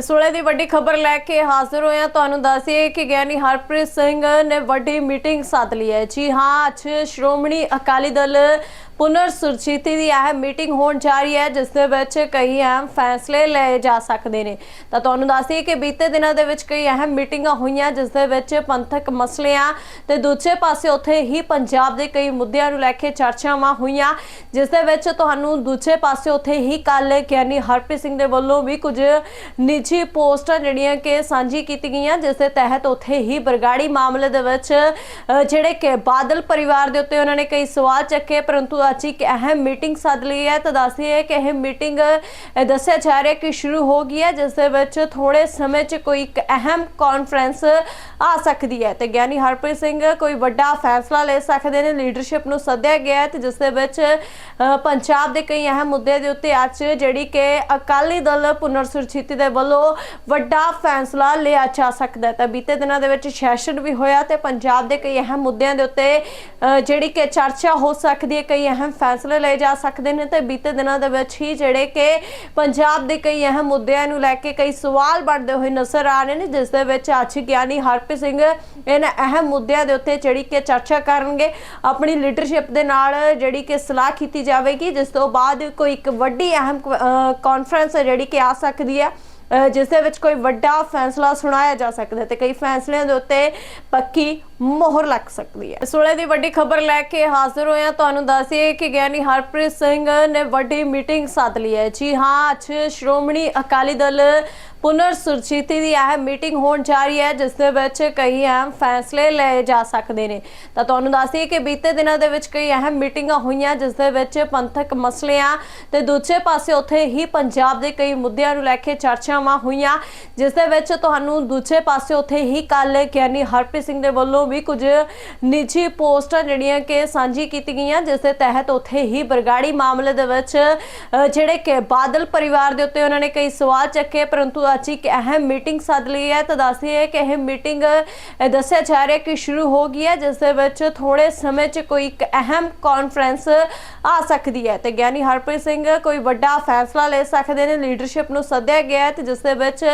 ਇਸ ਵੇਲੇ ਦੀ ਵੱਡੀ ਖਬਰ ਲੈ ਕੇ ਹਾਜ਼ਰ ਹੋਇਆ ਤੁਹਾਨੂੰ ਦੱਸੀਏ ਕਿ ਗਿਆਨੀ ਹਰਪ੍ਰੀਤ ਸਿੰਘ ਨੇ ਵੱਡੀ ਮੀਟਿੰਗ ਸੱਦ ਲਈ ਹੈ। ਜੀ ਹਾਂ, ਅੱਜ ਸ਼੍ਰੋਮਣੀ ਅਕਾਲੀ ਦਲ ਪੁਨਰ ਸੁਰਜੀਤੀ ਦੀ ਇਹ ਮੀਟਿੰਗ ਹੋਣ ਜਾ ਰਹੀ ਹੈ, ਜਿਸ ਦੇ ਵਿੱਚ ਕਈ ਅਹਿਮ ਫੈਸਲੇ ਲਏ ਜਾ ਸਕਦੇ ਨੇ। ਤਾਂ ਤੁਹਾਨੂੰ ਦੱਸੀਏ ਕਿ ਬੀਤੇ ਦਿਨਾਂ ਦੇ ਵਿੱਚ ਕਈ ਅਹਿਮ ਮੀਟਿੰਗਾਂ ਹੋਈਆਂ, ਜਿਸ ਦੇ ਵਿੱਚ ਪੰਥਕ ਮਸਲਿਆਂ ਤੇ ਦੂਜੇ ਪਾਸੇ ਉੱਥੇ ਹੀ ਪੰਜਾਬ ਦੇ ਕਈ ਮੁੱਦਿਆਂ ਨੂੰ ਲੈ ਕੇ ਚਰਚਾਵਾਂ ਹੋਈਆਂ, ਜਿਸ ਦੇ ਵਿੱਚ ਤੁਹਾਨੂੰ ਦੂਜੇ ਪਾਸੇ ਉੱਥੇ ਹੀ ਕੱਲ ਗਿਆਨੀ ਹਰਪ੍ਰੀਤ ਸਿੰਘ ਦੇ ਵੱਲੋਂ ਵੀ ਕੁਝ ਨਿੱਜੀ ਪੋਸਟਾਂ ਜਿਹੜੀਆਂ ਕਿ ਸਾਂਝੀ ਕੀਤੀ ਗਈਆਂ, ਜਿਸ ਦੇ ਤਹਿਤ ਉੱਥੇ ਹੀ ਬਰਗਾੜੀ ਮਾਮਲੇ ਦੇ ਵਿੱਚ ਜਿਹੜੇ ਕਿ ਬਾਦਲ ਪਰਿਵਾਰ ਦੇ ਉੱਤੇ ਉਹਨਾਂ ਨੇ ਕਈ ਸਵਾਲ ਚੱਕੇ, ਪਰੰਤੂ ਅੱਜ ਇੱਕ ਅਹਿਮ ਮੀਟਿੰਗ ਸੱਦ ਲਈ ਹੈ। ਤਾਂ ਦੱਸਦੀ ਹੈ ਕਿ ਇਹ ਮੀਟਿੰਗ ਦੱਸਿਆ ਜਾ ਰਿਹਾ ਕਿ ਸ਼ੁਰੂ ਹੋ ਗਈ ਹੈ, ਜਿਸ ਦੇ ਵਿੱਚ ਥੋੜੇ ਸਮੇਂ 'ਚ ਕੋਈ ਇੱਕ ਅਹਿਮ ਕਾਨਫਰੰਸ ਆ ਸਕਦੀ ਹੈ। ਤੇ ਗਿਆਨੀ ਹਰਪ੍ਰੀਤ ਸਿੰਘ ਕੋਈ ਵੱਡਾ ਫੈਸਲਾ ਲੈ ਸਕਦੇ ਨੇ ਲੀਡਰਸ਼ਿਪ ਨੂੰ ਸੱਦਿਆ ਗਿਆ ਹੈ ਤੇ ਜਿਸ ਦੇ ਵਿੱਚ ਪੰਜਾਬ ਦੇ ਕਈ ਅਹਿਮ ਮੁੱਦੇ ਦੇ ਉੱਤੇ ਅੱਜ ਜਿਹੜੀ ਕਿ ਅਕਾਲੀ ਦਲ ਪੁਨਰ ਸੁਰਜੀਤੀ ਦੇ ਵੱਲੋਂ ਵੱਡਾ ਫੈਸਲਾ ਲਿਆ ਜਾ ਸਕਦਾ ਹੈ। ਤਾਂ ਬੀਤੇ ਦਿਨਾਂ ਦੇ ਵਿੱਚ ਸੈਸ਼ਨ ਵੀ ਹੋਇਆ ਤੇ ਪੰਜਾਬ ਦੇ ਕਈ ਅਹਿਮ ਮੁੱਦਿਆਂ ਦੇ ਉੱਤੇ ਜਿਹੜੀ ਕਿ ਚਰਚਾ ਹੋ ਸਕਦੀ ਹੈ, ਕਈ ਅਹਿਮ ਫੈਸਲੇ ਲਏ ਜਾ ਸਕਦੇ ਨੇ। ਤੇ ਬੀਤੇ ਦਿਨਾਂ ਦੇ ਵਿੱਚ ਹੀ ਜਿਹੜੇ ਕਿ ਪੰਜਾਬ ਦੇ ਕਈ ਅਹਿਮ ਮੁੱਦਿਆਂ ਨੂੰ ਲੈ ਕੇ ਕਈ ਸਵਾਲ ਬਣਦੇ ਹੋਏ ਨਜ਼ਰ ਆ ਰਹੇ ਨੇ, ਜਿਸ ਦੇ ਵਿੱਚ ਅੱਜ ਗਿਆਨੀ ਹਰਪ੍ਰੀਤ ਸਿੰਘ ਇਹਨਾਂ ਅਹਿਮ ਮੁੱਦਿਆਂ ਦੇ ਉੱਤੇ ਜਿਹੜੀ ਕਿ ਚਰਚਾ ਕਰਨਗੇ। ਆਪਣੀ ਲੀਡਰਸ਼ਿਪ ਦੇ ਨਾਲ ਜਿਹੜੀ ਕਿ ਸਲਾਹ ਕੀਤੀ ਜਾਵੇਗੀ, ਜਿਸ ਤੋਂ ਬਾਅਦ ਕੋਈ ਇੱਕ ਵੱਡੀ ਅਹਿਮ ਕਾਨਫਰੰਸ ਜਿਹੜੀ ਕਿ ਆ ਸਕਦੀ ਹੈ। ਜਿਸ ਦੇ ਵਿੱਚ ਕੋਈ ਵੱਡਾ ਫੈਸਲਾ ਸੁਣਾਇਆ ਜਾ ਸਕਦਾ ਹੈ ਤੇ ਕਈ ਫੈਸਲਿਆਂ ਦੇ ਉੱਤੇ ਪੱਕੀ ਮੋਹਰ ਲੱਗ ਸਕਦੀ ਹੈ। ਇਸ ਵੇਲੇ ਦੀ ਵੱਡੀ ਖਬਰ ਲੈ ਕੇ ਹਾਜ਼ਰ ਹੋਇਆ ਤੁਹਾਨੂੰ ਦੱਸੀਏ ਕਿ ਗਿਆਨੀ ਹਰਪ੍ਰੀਤ ਸਿੰਘ ਨੇ ਵੱਡੀ ਮੀਟਿੰਗ ਸੱਦ ਲਈ ਹੈ। ਜੀ ਹਾਂ, ਅੱਜ ਸ਼੍ਰੋਮਣੀ ਅਕਾਲੀ ਦਲ ਪੁਨਰ ਸੁਰਜੀਤੀ ਦੀ ਇਹ ਮੀਟਿੰਗ ਹੋਣ ਜਾ ਰਹੀ ਹੈ, ਜਿਸ ਦੇ ਵਿੱਚ ਕਈ ਅਹਿਮ ਫੈਸਲੇ ਲਏ ਜਾ ਸਕਦੇ ਨੇ। ਤਾਂ ਤੁਹਾਨੂੰ ਦੱਸੀਏ ਕਿ ਬੀਤੇ ਦਿਨਾਂ ਦੇ ਵਿੱਚ ਕਈ ਅਹਿਮ ਮੀਟਿੰਗਾਂ ਹੋਈਆਂ, ਜਿਸ ਦੇ ਵਿੱਚ ਪੰਥਕ ਮਸਲਿਆਂ ਤੇ ਦੂਜੇ ਪਾਸੇ ਉੱਥੇ ਹੀ ਪੰਜਾਬ ਦੇ ਕਈ ਮੁੱਦਿਆਂ ਨੂੰ ਲੈ ਕੇ ਚਰਚਾਵਾਂ ਹੋਈਆਂ, ਜਿਸ ਦੇ ਵਿੱਚ ਤੁਹਾਨੂੰ ਦੂਜੇ ਪਾਸੇ ਉੱਥੇ ਹੀ ਕੱਲ ਗਿਆਨੀ ਹਰਪ੍ਰੀਤ ਸਿੰਘ ਦੇ ਵੱਲੋਂ ਵੀ ਕੁਝ ਨਿੱਜੀ ਪੋਸਟਾਂ ਜਿਹੜੀਆਂ ਕਿ ਸਾਂਝੀ ਕੀਤੀ ਗਈਆਂ, ਜਿਸ ਦੇ ਤਹਿਤ ਉੱਥੇ ਹੀ ਬਰਗਾੜੀ ਮਾਮਲੇ ਦੇ ਵਿੱਚ ਜਿਹੜੇ ਕਿ ਬਾਦਲ ਪਰਿਵਾਰ ਦੇ ਉੱਤੇ ਉਹਨਾਂ ਨੇ ਕਈ ਸਵਾਲ ਚੱਕੇ, ਪਰੰਤੂ ਅੱਜ ਇੱਕ ਅਹਿਮ ਮੀਟਿੰਗ ਸੱਦ ਲਈ ਹੈ। ਤਾਂ ਦੱਸਦੀ ਹੈ ਕਿ ਇਹ ਮੀਟਿੰਗ ਦੱਸਿਆ ਜਾ ਰਿਹਾ ਕਿ ਸ਼ੁਰੂ ਹੋ ਗਈ ਹੈ, ਜਿਸ ਦੇ ਵਿੱਚ ਥੋੜੇ ਸਮੇਂ 'ਚ ਕੋਈ ਇੱਕ ਅਹਿਮ ਕਾਨਫਰੰਸ ਆ ਸਕਦੀ ਹੈ। ਤੇ ਗਿਆਨੀ ਹਰਪ੍ਰੀਤ ਸਿੰਘ ਕੋਈ ਵੱਡਾ ਫੈਸਲਾ ਲੈ ਸਕਦੇ ਨੇ ਲੀਡਰਸ਼ਿਪ ਨੂੰ ਸੱਦਿਆ ਗਿਆ ਹੈ ਤੇ ਜਿਸ ਦੇ ਵਿੱਚ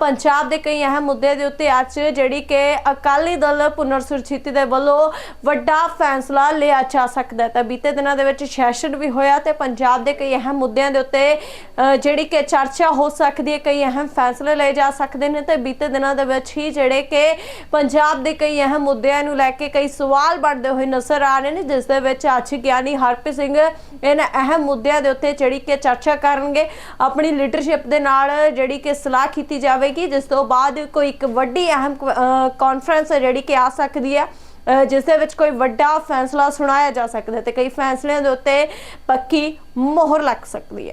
ਪੰਜਾਬ ਦੇ ਕਈ ਅਹਿਮ ਮੁੱਦੇ ਦੇ ਉੱਤੇ ਅੱਜ ਜਿਹੜੀ ਕਿ ਅਕਾਲੀ ਦਲ ਪੁਨਰ ਸੁਰਜੀਤੀ ਦੇ ਵੱਲੋਂ ਵੱਡਾ ਫੈਸਲਾ ਲਿਆ ਜਾ ਸਕਦਾ ਹੈ। ਤਾਂ ਬੀਤੇ ਦਿਨਾਂ ਦੇ ਵਿੱਚ ਸੈਸ਼ਨ ਵੀ ਹੋਇਆ ਤੇ ਪੰਜਾਬ ਦੇ ਕਈ ਅਹਿਮ ਮੁੱਦਿਆਂ ਦੇ ਉੱਤੇ ਜਿਹੜੀ ਕਿ ਚਰਚਾ ਹੋ ਸਕਦੀ ਹੈ, ਕਈ ਅਹਿਮ ਫੈਸਲੇ ਲਏ ਜਾ ਸਕਦੇ ਨੇ। ਤੇ ਬੀਤੇ ਦਿਨਾਂ ਦੇ ਵਿੱਚ ਹੀ ਜਿਹੜੇ ਕਿ ਪੰਜਾਬ ਦੇ ਕਈ ਅਹਿਮ ਮੁੱਦਿਆਂ ਨੂੰ ਲੈ ਕੇ ਕਈ ਸਵਾਲ ਬਣਦੇ ਹੋਏ ਨਜ਼ਰ ਆ ਰਹੇ ਨੇ, ਜਿਸ ਦੇ ਵਿੱਚ ਅੱਜ ਗਿਆਨੀ ਹਰਪ੍ਰੀਤ ਸਿੰਘ ਇਹਨਾਂ ਅਹਿਮ ਮੁੱਦਿਆਂ ਦੇ ਉੱਤੇ ਜਿਹੜੀ ਕਿ ਚਰਚਾ ਕਰਨਗੇ। ਆਪਣੀ ਲੀਡਰਸ਼ਿਪ ਦੇ ਨਾਲ ਜਿਹੜੀ ਕਿ ਸਲਾਹ ਕੀਤੀ ਜਾਵੇਗੀ, ਜਿਸ ਤੋਂ ਬਾਅਦ ਕੋਈ ਇੱਕ ਵੱਡੀ ਅਹਿਮ ਕਾਨਫਰੰਸ ਜਿਹੜੀ ਕਿ ਆ ਸਕਦੀ ਹੈ ਅ, ਜਿਸ ਦੇ ਵਿੱਚ ਕੋਈ ਵੱਡਾ ਫੈਸਲਾ ਸੁਣਾਇਆ ਜਾ ਸਕਦਾ ਤੇ ਕਈ ਫੈਸਲਿਆਂ ਦੇ ਉੱਤੇ ਪੱਕੀ ਮੋਹਰ ਲੱਗ ਸਕਦੀ ਹੈ।